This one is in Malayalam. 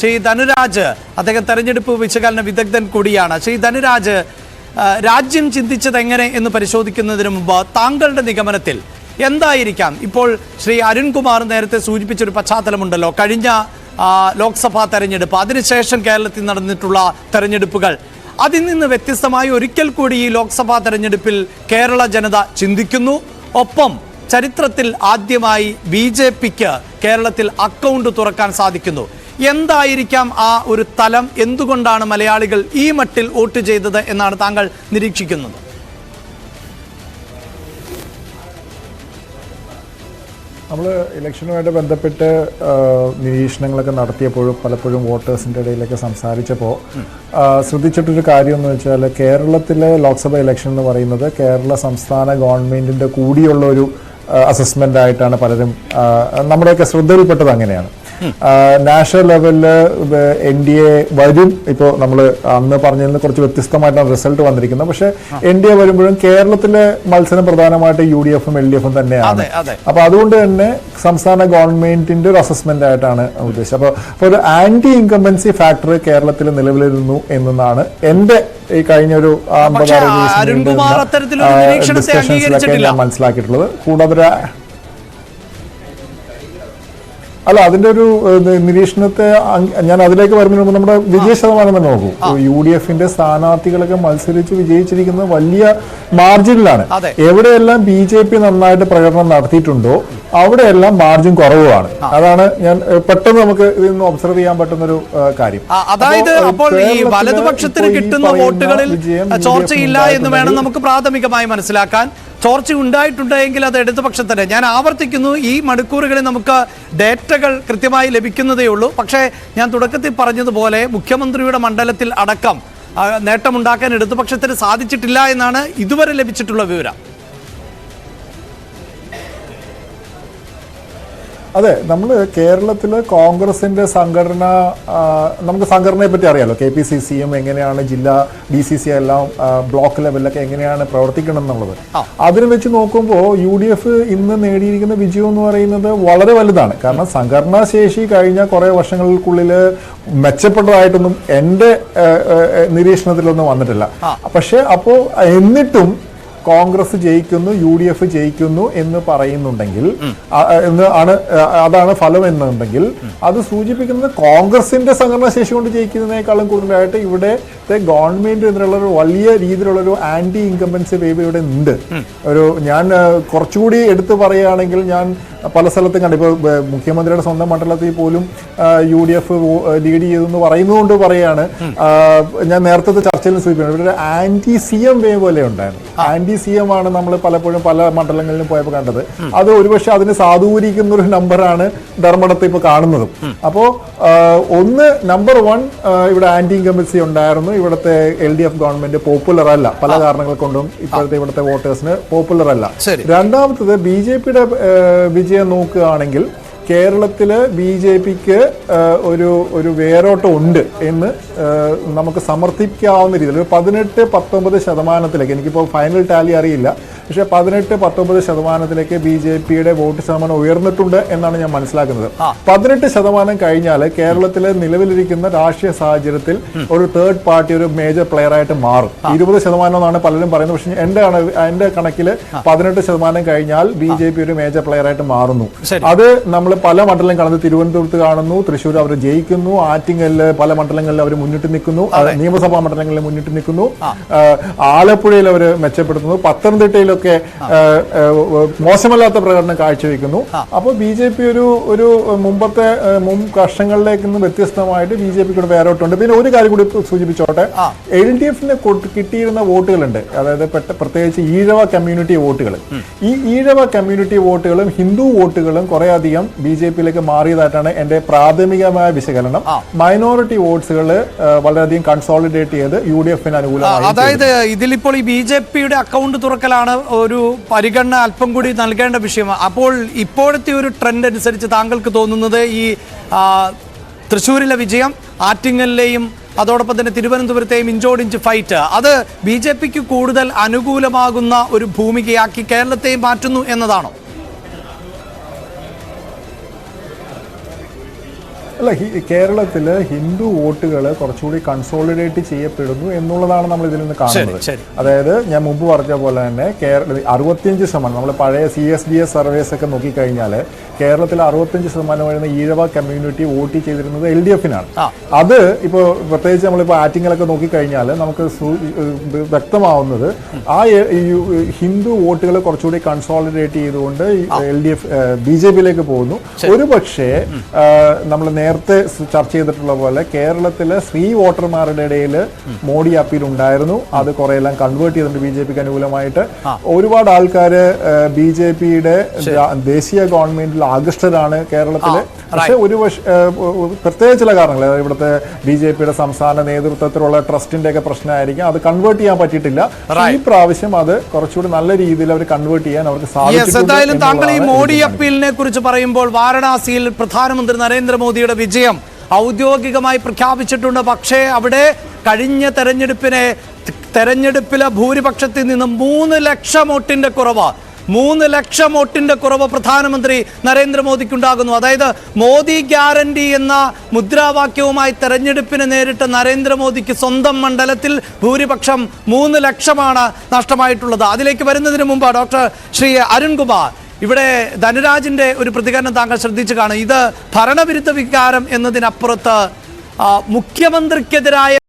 ശ്രീ ധനുരാജ് അദ്ദേഹം തെരഞ്ഞെടുപ്പ് വിശകലന വിദഗ്ധൻ കൂടിയാണ്. ശ്രീ ധനുരാജ് രാജ്യം ചിന്തിച്ചത് എങ്ങനെ എന്ന് പരിശോധിക്കുന്നതിന് മുമ്പ് താങ്കളുടെ നിഗമനത്തിൽ എന്തായിരിക്കാം? ഇപ്പോൾ ശ്രീ അരുൺകുമാർ നേരത്തെ സൂചിപ്പിച്ചൊരു പശ്ചാത്തലമുണ്ടല്ലോ. കഴിഞ്ഞ ലോക്സഭാ തെരഞ്ഞെടുപ്പ് അതിനുശേഷം കേരളത്തിൽ നടന്നിട്ടുള്ള തെരഞ്ഞെടുപ്പുകൾ. അതിൽ നിന്ന് വ്യത്യസ്തമായി ഒരിക്കൽ കൂടി ഈ ലോക്സഭാ തെരഞ്ഞെടുപ്പിൽ കേരള ജനത ചിന്തിക്കുന്നു. ഒപ്പം ചരിത്രത്തിൽ ആദ്യമായി ബി കേരളത്തിൽ അക്കൗണ്ട് തുറക്കാൻ സാധിക്കുന്നു. എന്തായിരിക്കാം ആ ഒരു തലം? എന്തുകൊണ്ടാണ് മലയാളികൾ ഈ മട്ടിൽ വോട്ട് ചെയ്തത് എന്നാണ് താങ്കൾ നിരീക്ഷിക്കുന്നത്? നമ്മൾ ഇലക്ഷനുമായിട്ട് ബന്ധപ്പെട്ട് നിരീക്ഷണങ്ങളൊക്കെ നടത്തിയപ്പോഴും പലപ്പോഴും വോട്ടേഴ്സിന്റെ ഇടയിലൊക്കെ സംസാരിച്ചപ്പോൾ ശ്രദ്ധിച്ചിട്ടൊരു കാര്യം എന്ന് വെച്ചാൽ കേരളത്തിലെ ലോക്സഭ ഇലക്ഷൻ എന്ന് പറയുന്നത് കേരള സംസ്ഥാന ഗവൺമെന്റിന്റെ കൂടിയുള്ള ഒരു അസസ്മെന്റ് ആയിട്ടാണ് പലരും നമ്മുടെയൊക്കെ ശ്രദ്ധയിൽപ്പെട്ടത് അങ്ങനെയാണ്. നാഷണൽ ലെവലിൽ എൻ ഡി എ വരും. ഇപ്പോ നമ്മൾ അന്ന് പറഞ്ഞതിൽ കുറച്ച് വ്യത്യസ്തമായിട്ടാണ് റിസൾട്ട് വന്നിരിക്കുന്നത് പക്ഷെ എൻ ഡി എ വരുമ്പോഴും കേരളത്തിലെ മത്സരം പ്രധാനമായിട്ട് യു ഡി എഫും എൽ ഡി എഫും തന്നെയാണ്. അപ്പൊ അതുകൊണ്ട് തന്നെ സംസ്ഥാന ഗവൺമെന്റിന്റെ ഒരു അസസ്മെന്റ് ആയിട്ടാണ് ഉദ്ദേശിച്ചത്. അപ്പൊ അപ്പൊ ഒരു ആന്റി ഇൻകംബൻസി ഫാക്ടർ കേരളത്തിൽ നിലവിലിരുന്നു എന്നാണ് എന്റെ ഈ കഴിഞ്ഞ ഒരു ഡിസ്കഷൻസിലൊക്കെ ഞാൻ. മനസ്സിലാക്കിയിട്ടുള്ളത്. കൂടാതെ അല്ല അതിന്റെ ഒരു നിരീക്ഷണത്തെ ഞാൻ അതിലേക്ക് മുമ്പ് നമ്മുടെ വിജയ ശതമാനം തന്നെ നോക്കൂ. യു ഡി എഫിന്റെ സ്ഥാനാർത്ഥികളൊക്കെ മത്സരിച്ച് വിജയിച്ചിരിക്കുന്നത് വലിയ മാർജിനിലാണ്. എവിടെയെല്ലാം ബി ജെ പി നന്നായിട്ട് പ്രകടനം നടത്തിയിട്ടുണ്ടോ അവിടെയെല്ലാം മാർജിൻ കുറവുമാണ്. അതാണ് ഞാൻ പെട്ടെന്ന് നമുക്ക് ഇതിൽ നിന്ന് ഒബ്സർവ് ചെയ്യാൻ പറ്റുന്ന ഒരു കാര്യം. അതായത് അപ്പോൾ ഈ വലതുപക്ഷത്തിന് കിട്ടുന്ന വോട്ടുകളിൽ ചോർച്ചയില്ല എന്ന് വേണം നമുക്ക് പ്രാഥമികമായി മനസ്സിലാക്കാൻ. ചോർച്ച ഉണ്ടായിട്ടുണ്ടെങ്കിൽ അത് ഇടതുപക്ഷത്തിന് ഞാൻ ആവർത്തിക്കുന്നു ഈ മണിക്കൂറുകളിൽ നമുക്ക് ഡേറ്റകൾ കൃത്യമായി ലഭിക്കുന്നതേ ഉള്ളൂ. പക്ഷേ ഞാൻ തുടക്കത്തിൽ പറഞ്ഞതുപോലെ മുഖ്യമന്ത്രിയുടെ മണ്ഡലത്തിൽ അടക്കം നേട്ടമുണ്ടാക്കാൻ ഇടതുപക്ഷത്തിന് സാധിച്ചിട്ടില്ല എന്നാണ് ഇതുവരെ ലഭിച്ചിട്ടുള്ള വിവരം. അതെ നമ്മൾ കേരളത്തിൽ കോൺഗ്രസിന്റെ സംഘടന നമുക്ക് സംഘടനയെ പറ്റി അറിയാലോ. കെ പി സി സിയും എങ്ങനെയാണ് ജില്ലാ ഡി സി സി എല്ലാം ബ്ലോക്ക് ലെവലിലൊക്കെ എങ്ങനെയാണ് പ്രവർത്തിക്കണം എന്നുള്ളത്. അതിനെ വെച്ച് നോക്കുമ്പോൾ യു ഡി എഫ് ഇന്ന് നേടിയിരിക്കുന്ന വിജയം എന്ന് പറയുന്നത് വളരെ വലുതാണ്. കാരണം സംഘടനാ ശേഷി കഴിഞ്ഞ കുറേ വർഷങ്ങൾക്കുള്ളിൽ മെച്ചപ്പെട്ടതായിട്ടൊന്നും എന്റെ നിരീക്ഷണത്തിലൊന്നും വന്നിട്ടില്ല. പക്ഷേ അപ്പോൾ എന്നിട്ടും കോൺഗ്രസ് ജയിക്കുന്നു യു ഡി എഫ് ജയിക്കുന്നു എന്ന് പറയുന്നുണ്ടെങ്കിൽ എന്ന് ആണ് അതാണ് ഫലം എന്നുണ്ടെങ്കിൽ അത് സൂചിപ്പിക്കുന്നത് കോൺഗ്രസിന്റെ സംഘടനാ ശേഷി കൊണ്ട് ജയിക്കുന്നതിനേക്കാളും കൂടുതലായിട്ട് ഇവിടെ ഗവൺമെന്റ് എന്നുള്ള ഒരു വലിയ രീതിയിലുള്ള ഒരു ആന്റി ഇൻകംബൻസി വേവ് ഇവിടെ ഉണ്ട്. ഒരു ഞാൻ കുറച്ചുകൂടി എടുത്തു പറയുകയാണെങ്കിൽ ഞാൻ പല സ്ഥലത്തും കണ്ടു ഇപ്പോൾ മുഖ്യമന്ത്രിയുടെ സ്വന്തം മണ്ഡലത്തിൽ പോലും യു ഡി എഫ് ലീഡ് ചെയ്തെന്ന് പറയുന്നതുകൊണ്ട് പറയാണ് ഞാൻ നേരത്തെ ചർച്ചയിൽ സൂചിപ്പിക്കുന്നത് ഇവിടെ ആന്റി സി എം വേവ് പോലെ ഉണ്ടായിരുന്നു. ആന്റി സി എം ആണ് നമ്മൾ പലപ്പോഴും പല മണ്ഡലങ്ങളിലും പോയപ്പോൾ കണ്ടത്. അത് ഒരുപക്ഷെ അതിന് സാധൂകരിക്കുന്ന ഒരു നമ്പറാണ് ധർമ്മടത്ത് ഇപ്പോൾ കാണുന്നതും. അപ്പോൾ ഒന്ന് നമ്പർ വൺ ഇവിടെ ആന്റി ഇൻകംബൻസി ഉണ്ടായിരുന്നു. ഇവിടുത്തെ L D F government popular അല്ല. പല കാരണങ്ങൾ കൊണ്ടും ഇപ്പോഴത്തെ ഇവിടുത്തെ വോട്ടേഴ്സിന് പോപ്പുലർ അല്ല. രണ്ടാമത്തത് ബി ജെ പിയുടെ വിജയം നോക്കുകയാണെങ്കിൽ കേരളത്തിൽ ബി ജെ പിക്ക് ഒരു ഒരു വേരോട്ടം ഉണ്ട് എന്ന് നമുക്ക് സമർത്ഥിക്കാവുന്ന രീതിയിൽ ഒരു പതിനെട്ട് പത്തൊമ്പത് ശതമാനത്തിലേക്ക് എനിക്കിപ്പോൾ ഫൈനൽ ടാലി അറിയില്ല. പക്ഷേ പതിനെട്ട് പത്തൊമ്പത് ശതമാനത്തിലേക്ക് ബി ജെ പിയുടെ വോട്ട് ശതമാനം ഉയർന്നിട്ടുണ്ട് എന്നാണ് ഞാൻ മനസ്സിലാക്കുന്നത്. പതിനെട്ട് ശതമാനം കഴിഞ്ഞാൽ കേരളത്തിലെ നിലവിലിരിക്കുന്ന രാഷ്ട്രീയ സാഹചര്യത്തിൽ ഒരു തേർഡ് പാർട്ടി ഒരു മേജർ പ്ലെയർ ആയിട്ട് മാറും. ഇരുപത് ശതമാനം എന്നാണ് പലരും പറയുന്നത്. പക്ഷേ എന്റെ എന്റെ കണക്കിൽ പതിനെട്ട് ശതമാനം കഴിഞ്ഞാൽ ബി ജെ പി ഒരു മേജർ പ്ലെയർ ആയിട്ട് മാറുന്നു. അത് നമ്മൾ പല മണ്ഡലം കാണുന്നത് തിരുവനന്തപുരത്ത് കാണുന്നു തൃശ്ശൂർ അവർ ജയിക്കുന്നു ആറ്റിങ്ങലിൽ പല മണ്ഡലങ്ങളിൽ അവർ മുന്നിട്ട് നിൽക്കുന്നു നിയമസഭാ മണ്ഡലങ്ങളിൽ മുന്നിട്ട് നിൽക്കുന്നു ആലപ്പുഴയിൽ അവർ മെച്ചപ്പെടുത്തുന്നു പത്തനംതിട്ടയിലൊക്കെ ആ, മോശമല്ലാത്ത പ്രകടനം കാഴ്ചവെക്കുന്നു. അപ്പോൾ ബി ജെ പി ഒരു ഒരു മുമ്പത്തെ മുൻ വർഷങ്ങളിലേക്ക് നിന്ന് വ്യത്യസ്തമായിട്ട് ബി ജെ പിക്ക് വേറോട്ടുണ്ട് പിന്നെ ഒരു കാര്യം കൂടി സൂചിപ്പിച്ചോട്ടെ. എൽ ഡി എഫിന് കിട്ടിയിരുന്ന വോട്ടുകളുണ്ട്. അതായത് പ്രത്യേകിച്ച് ഈഴവ കമ്മ്യൂണിറ്റി വോട്ടുകൾ. ഈ ഈഴവ കമ്മ്യൂണിറ്റി വോട്ടുകളും ഹിന്ദു വോട്ടുകളും കുറേയധികം ബി ജെ പിയിലേക്ക് മാറിയതായിട്ടാണ് എന്റെ പ്രാഥമികമായ വിശകലനം. മൈനോറിറ്റി വോട്ട്സുകൾ വളരെയധികം കൺസോളിഡേറ്റ് ചെയ്ത് യു ഡി എഫിന് അനുകൂലമാണ് അനുകൂലമായി അതായത് ഇതിലിപ്പോൾ ഈ ബി ജെ പിയുടെ അക്കൗണ്ട് തുറക്കലാണ് ഒരു പരിഗണന അല്പം കൂടി നൽകേണ്ട വിഷയമാണ്. അപ്പോൾ ഇപ്പോഴത്തെ ഒരു ട്രെൻഡ് അനുസരിച്ച് താങ്കൾക്ക് തോന്നുന്നത് ഈ തൃശ്ശൂരിലെ വിജയം ആറ്റിങ്ങലിലെയും അതോടൊപ്പം തന്നെ തിരുവനന്തപുരത്തെയും ഇഞ്ചോടിഞ്ച് ഫൈറ്റ് അത് ബി കൂടുതൽ അനുകൂലമാകുന്ന ഒരു ഭൂമികയാക്കി കേരളത്തെയും മാറ്റുന്നു എന്നതാണോ? അല്ല കേരളത്തിൽ ഹിന്ദു വോട്ടുകൾ കുറച്ചുകൂടി കൺസോളിഡേറ്റ് ചെയ്യപ്പെടുന്നു എന്നുള്ളതാണ് നമ്മൾ ഇതിൽ നിന്ന് കാണുന്നത്. അതായത് ഞാൻ മുമ്പ് പറഞ്ഞ പോലെ തന്നെ കേരള അറുപത്തിയഞ്ച് ശതമാനം നമ്മൾ പഴയ C S D S surveys ഒക്കെ നോക്കിക്കഴിഞ്ഞാൽ കേരളത്തിൽ അറുപത്തിയഞ്ച് ശതമാനം വരുന്ന ഈഴവ കമ്മ്യൂണിറ്റി വോട്ട് ചെയ്തിരുന്നത് എൽ ഡി എഫിനാണ് അത് ഇപ്പോൾ പ്രത്യേകിച്ച് നമ്മളിപ്പോൾ ആറ്റിങ്ങളൊക്കെ നോക്കിക്കഴിഞ്ഞാൽ നമുക്ക് വ്യക്തമാവുന്നത് ആ ഹിന്ദു വോട്ടുകൾ കുറച്ചുകൂടി കൺസോളിഡേറ്റ് ചെയ്തുകൊണ്ട് L D F B J പിയിലേക്ക് പോകുന്നു. ഒരു പക്ഷേ നമ്മൾ നേരത്തെ ചർച്ച ചെയ്തിട്ടുള്ള പോലെ കേരളത്തിലെ സ്ത്രീ വോട്ടർമാരുടെ ഇടയിൽ മോഡി അപ്പീൽ ഉണ്ടായിരുന്നു. അത് കുറെ എല്ലാം കൺവേർട്ട് ചെയ്തിട്ടുണ്ട് ബി ജെ പിക്ക് അനുകൂലമായിട്ട്. ഒരുപാട് ആൾക്കാർ ബി ജെ പിയുടെ ദേശീയ ഗവൺമെന്റിൽ ആകൃഷ്ടരാണ് കേരളത്തിൽ പക്ഷെ ഒരു പ്രത്യേകിച്ച് പ്രത്യേക ചില കാരണങ്ങൾ ഇവിടുത്തെ ബി ജെ പിയുടെ സംസ്ഥാന നേതൃത്വത്തിലുള്ള ട്രസ്റ്റിന്റെ ഒക്കെ പ്രശ്നമായിരിക്കും. അത് കൺവേർട്ട് ചെയ്യാൻ പറ്റിയിട്ടില്ല. ഈ പ്രാവശ്യം അത് കുറച്ചുകൂടി നല്ല രീതിയിൽ അവർ കൺവേർട്ട് ചെയ്യാൻ അവർക്ക് സാധിക്കും താങ്കൾ ഈ മോഡി അപ്പീലിനെ കുറിച്ച് പറയുമ്പോൾ വാരണാസിയിൽ പ്രധാനമന്ത്രി നരേന്ദ്രമോദിയുടെ വിജയം ഔദ്യോഗികമായി പ്രഖ്യാപിച്ചിട്ടുണ്ട്. പക്ഷേ അവിടെ കഴിഞ്ഞ തെരഞ്ഞെടുപ്പിനെ തെരഞ്ഞെടുപ്പിലെ ഭൂരിപക്ഷത്തിൽ നിന്ന് മൂന്ന് ലക്ഷം വോട്ടിന്റെ കുറവ് മൂന്ന് ലക്ഷം വോട്ടിന്റെ കുറവ് പ്രധാനമന്ത്രി നരേന്ദ്രമോദിക്കുണ്ടാകുന്നു. അതായത് മോദി ഗ്യാരണ്ടി എന്ന മുദ്രാവാക്യവുമായി തെരഞ്ഞെടുപ്പിനെ നേരിട്ട നരേന്ദ്രമോദിക്ക് സ്വന്തം മണ്ഡലത്തിൽ ഭൂരിപക്ഷം മൂന്ന് ലക്ഷമാണ് നഷ്ടമായിട്ടുള്ളത്. അതിലേക്ക് വരുന്നതിന് മുമ്പ് ഡോക്ടർ ശ്രീ അരുൺകുമാർ ഇവിടെ ധനുരാജിന്റെ ഒരു പ്രതികരണം താങ്കൾ ശ്രദ്ധിച്ചു കാണും. ഇത് ഭരണവിരുദ്ധ വികാരം എന്നതിനപ്പുറത്ത് മുഖ്യമന്ത്രിക്കെതിരായ